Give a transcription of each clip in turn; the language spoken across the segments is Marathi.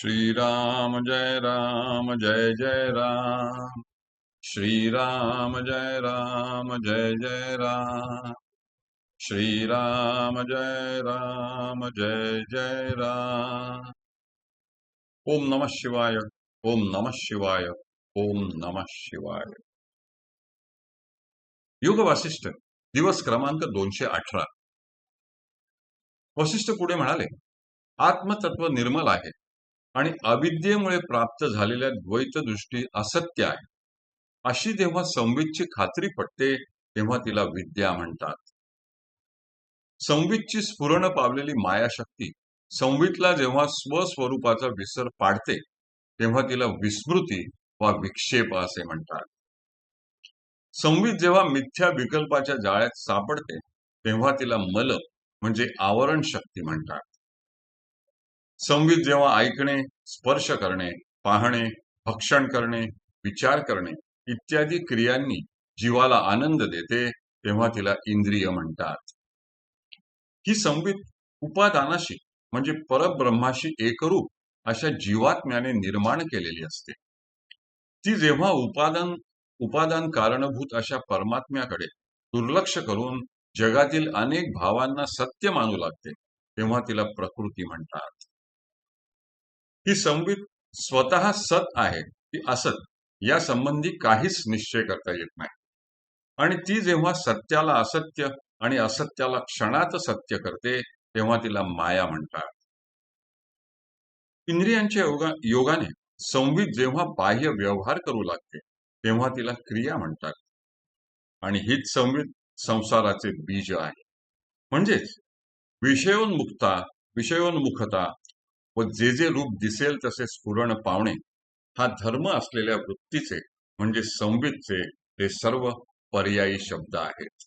श्रीराम जय राम जय जय राम। श्रीराम जय राम जय जय राम। श्रीराम जय राम जय जय राम। ओम नमः शिवाय ओम नमः शिवाय ओम नमः शिवाय। युग वासिष्ठ दिवस क्रमांक दोनशे अठरा। वशिष्ठ पुढे म्हणाले आत्मतत्व निर्मल आहे. आणि अविद्येमुळे प्राप्त झालेल्या द्वैत दृष्टी असत्य आहे. अशी जेव्हा संवितची खात्री पटते तेव्हा तिला विद्या म्हणतात. संवितची स्फुरण पावलेली मायाशक्ती संवितला जेव्हा स्वस्वरूपाचा विसर पाडते तेव्हा तिला विस्मृती वा विक्षेप असे म्हणतात. संवित जेव्हा मिथ्या विकल्पाच्या जाळ्यात सापडते तेव्हा तिला मल म्हणजे आवरण शक्ती म्हणतात. संविध जेव्हा ऐकणे स्पर्श करणे पाहणे भक्षण करणे विचार करणे इत्यादी क्रियांनी जीवाला आनंद देते तेव्हा तिला इंद्रिय म्हणतात. ही संवित उपादानाशी म्हणजे परब्रह्माशी एकरूप अशा जीवात्म्याने निर्माण केलेली असते. ती जेव्हा उपादान उपादान कारणभूत अशा परमात्म्याकडे दुर्लक्ष करून जगातील अनेक भावांना सत्य मानू लागते तेव्हा तिला प्रकृती म्हणतात. ही संवित स्वतः सत आहे की असत या संबंधी काहीच निश्चय करता येत नाही. आणि ती जेव्हा सत्याला असत्य आणि असत्याला क्षणात सत्य करते तेव्हा तिला माया म्हणतात. इंद्रियांच्या योगा योगाने संवित जेव्हा बाह्य व्यवहार करू लागते तेव्हा तिला क्रिया म्हणतात. आणि हीच संवित संसाराचे बीज आहे. म्हणजेच विषयोन्मुक्ता विषयोन्मुखता व जे जे रूप दिसेल तसे स्फुरण पावणे हा धर्म असलेल्या वृत्तीचे म्हणजे संवितचे हे सर्व पर्यायी शब्द आहेत.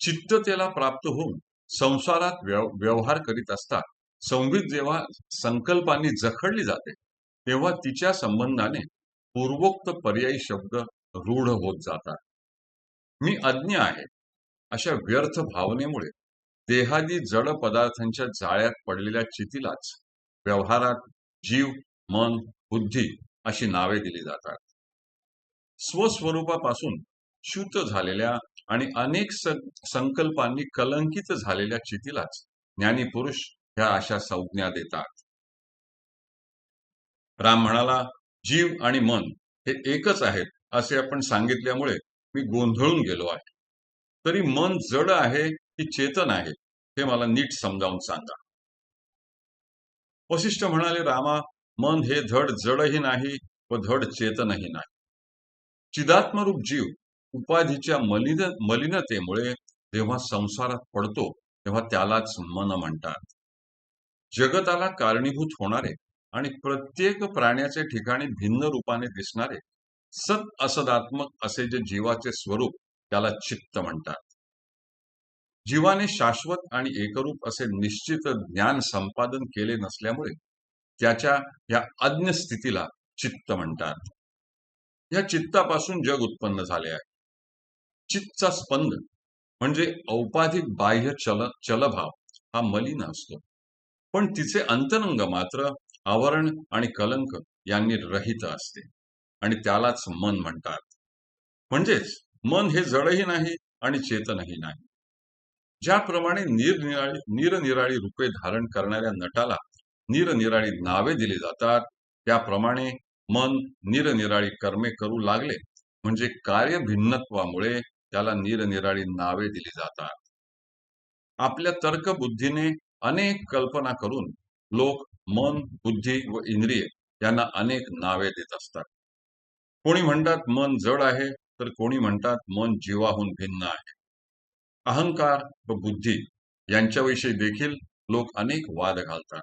चित्ततेला प्राप्त होऊन संसारात व्यवहार करीत असता संवित जेव्हा संकल्पांनी जखडली जाते तेव्हा तिच्या संबंधाने पूर्वोक्त पर्यायी शब्द रूढ होत जातात. मी अज्ञ आहे अशा व्यर्थ भावनेमुळे देहादी जड पदार्थांच्या जाळ्यात पडलेल्या चितीलाच व्यवहारात जीव मन बुद्धी अशी नावे दिली जातात. स्वस्वरूपापासून च्युत झालेल्या आणि अनेक संकल्पांनी कलंकित झालेल्या चितीलाच ज्ञानी पुरुष ह्या अशा संज्ञा देतात. राम म्हणाला जीव आणि मन हे एकच आहेत असे आपण सांगितल्यामुळे मी गोंधळून गेलो आहे. तरी मन जड आहे ही चेतन आहे हे मला नीट समजावून सांगा. वशिष्ठ म्हणाले रामा मन हे धड जडही नाही व धड चेतनही नाही. चिदात्मरूप जीव उपाधीच्या मलिन मलिनतेमुळे जेव्हा संसारात पडतो तेव्हा त्यालाच मन म्हणतात. जगताला कारणीभूत होणारे आणि प्रत्येक प्राण्याचे ठिकाणी भिन्न रूपाने दिसणारे सत असदात्मक असे जे जीवाचे स्वरूप त्याला चित्त म्हणतात. जीवाने शाश्वत आणि एकरूप असे निश्चित ज्ञान संपादन केले नसल्यामुळे त्याच्या या अज्ञ स्थितीला चित्त म्हणतात. या चित्तापासून जग उत्पन्न झाले आहे. चित्तचा स्पंद म्हणजे औपाधिक बाह्य चल चलभाव हा मलिन असतो. पण तिचे अंतरंग मात्र आवरण आणि कलंक यांनी रहित असते आणि त्यालाच मन म्हणतात. म्हणजेच मन हे जडही नाही आणि चेतनही नाही. ज्याप्रमाणे निरनिराळी निरनिराळी रूपे धारण करणाऱ्या नटाला निरनिराळी नावे दिली जातात त्याप्रमाणे मन निरनिराळी कर्मे करू लागले. म्हणजे कार्य भिन्नत्वामुळे त्याला निरनिराळी नावे दिली जातात. आपल्या तर्कबुद्धीने अनेक कल्पना करून लोक मन बुद्धी व इंद्रिय यांना अनेक नावे देत असतात. कोणी म्हणतात मन जड आहे तर कोणी म्हणतात मन जीवाहून भिन्न आहे. अहंकार व बुद्धी यांच्याविषयी देखील लोक अनेक वाद घालतात.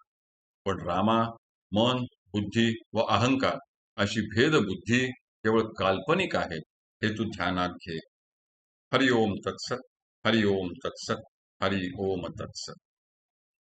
पण रामा मन बुद्धी व अहंकार अशी भेदबुद्धी केवळ काल्पनिक आहे हे तू ध्यानात घे. हरिओम तत्सत हरिओम तत्सत हरि ओम तत्सत.